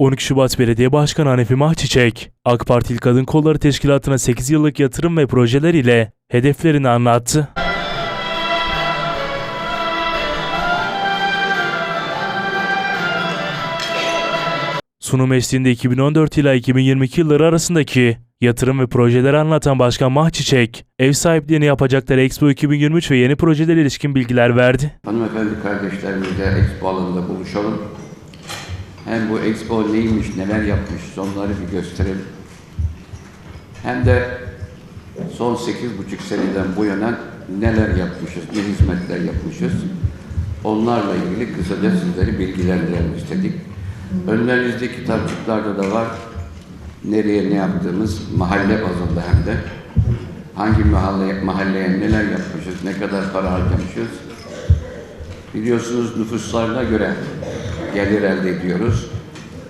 12 Şubat Belediye Başkanı Hanefi Mahçiçek, AK Partili Kadın Kolları Teşkilatı'na 8 yıllık yatırım ve projeler ile hedeflerini anlattı. Sunum eşliğinde 2014 ila 2022 yılları arasındaki yatırım ve projeleri anlatan Başkan Mahçiçek, ev sahipliğini yapacakları Expo 2023 ve yeni projelere ilişkin bilgiler verdi. Hanımefendi kardeşlerimizle Expo alanında buluşalım. Hem bu Expo neymiş, neler yapmış onları bir gösterelim. Hem de son 8,5 seneden bu yana neler yapmışız, ne hizmetler yapmışız. Onlarla ilgili kısaca sizleri bilgilendirelim istedik. Önlerinizde kitapçıklarda da var. Nereye ne yaptığımız mahalle bazında hem de hangi mahalle, mahalleye neler yapmışız, ne kadar para harcamışız. Biliyorsunuz nüfuslarına göre gelir elde ediyoruz.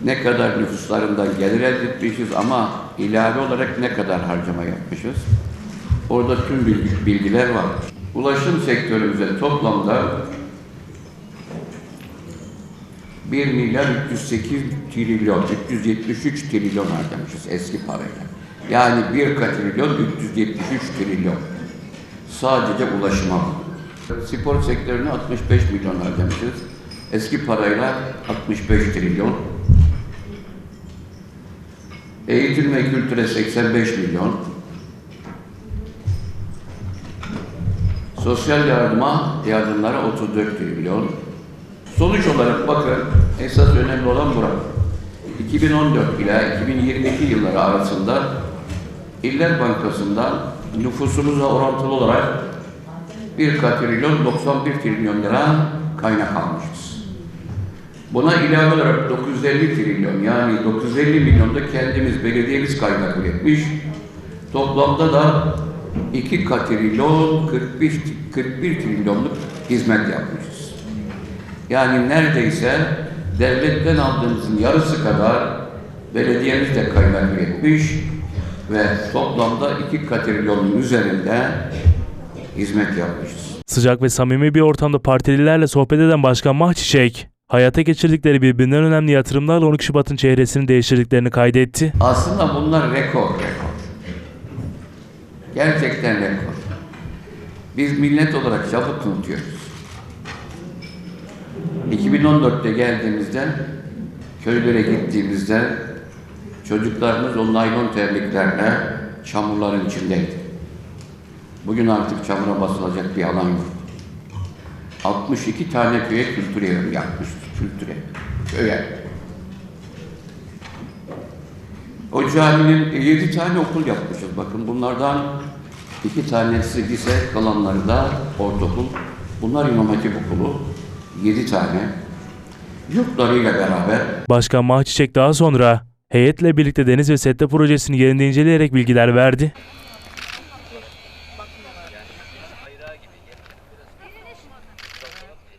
Ne kadar nüfuslarından gelir elde etmişiz ama ilave olarak ne kadar harcama yapmışız. Orada tüm bilgi- bilgiler var. Ulaşım sektörümüze toplamda 1 milyar 308 trilyon, 373 trilyon harcamışız eski parayla. Yani 1 katrilyon 373 trilyon. Sadece ulaşıma. Spor sektörüne 65 milyon harcamışız. Eski parayla 65 trilyon. Eğitim ve kültüre 85 milyon. Sosyal yardıma, yardımlara 34 trilyon. Sonuç olarak bakın, esas önemli olan bura. 2014 ile 2022 yılları arasında İller Bankası'ndan nüfusumuza orantılı olarak 1 katrilyon 91 trilyon lira kaynak almışız. Buna ilave olarak 950 trilyon yani 950 milyon da kendimiz belediyemiz kaynak üretmiş. Toplamda da 2 katrilyon 41, 41 trilyonluk hizmet yapmışız. Yani neredeyse devletten aldığımızın yarısı kadar belediyemiz de kaynak üretmiş ve toplamda 2 katrilyonun üzerinde hizmet yapmışız. Sıcak ve samimi bir ortamda partililerle sohbet eden Başkan Mahçiçek, hayata geçirdikleri birbirinden önemli yatırımlarla 12 Şubat'ın çehresini değiştirdiklerini kaydetti. Aslında bunlar rekor, rekor. Gerçekten rekor. Biz millet olarak çabuk unutuyoruz. 2014'te geldiğimizde, köylere gittiğimizde çocuklarımız o naylon terliklerle çamurların içindeydi. Bugün artık çamura basılacak bir alan yok. 62 tane köye kültür evim yapmıştı. Kültüre. Köye. O caminin e, 7 tane okul yapmışız. Bakın bunlardan iki tanesi lise, kalanları da ortaokul. Bunlar İmam Hatip Okulu. 7 tane. Yurtlarıyla beraber. Başkan Mahçiçek daha sonra heyetle birlikte Deniz ve Sette projesini yerinde inceleyerek bilgiler verdi. Можно?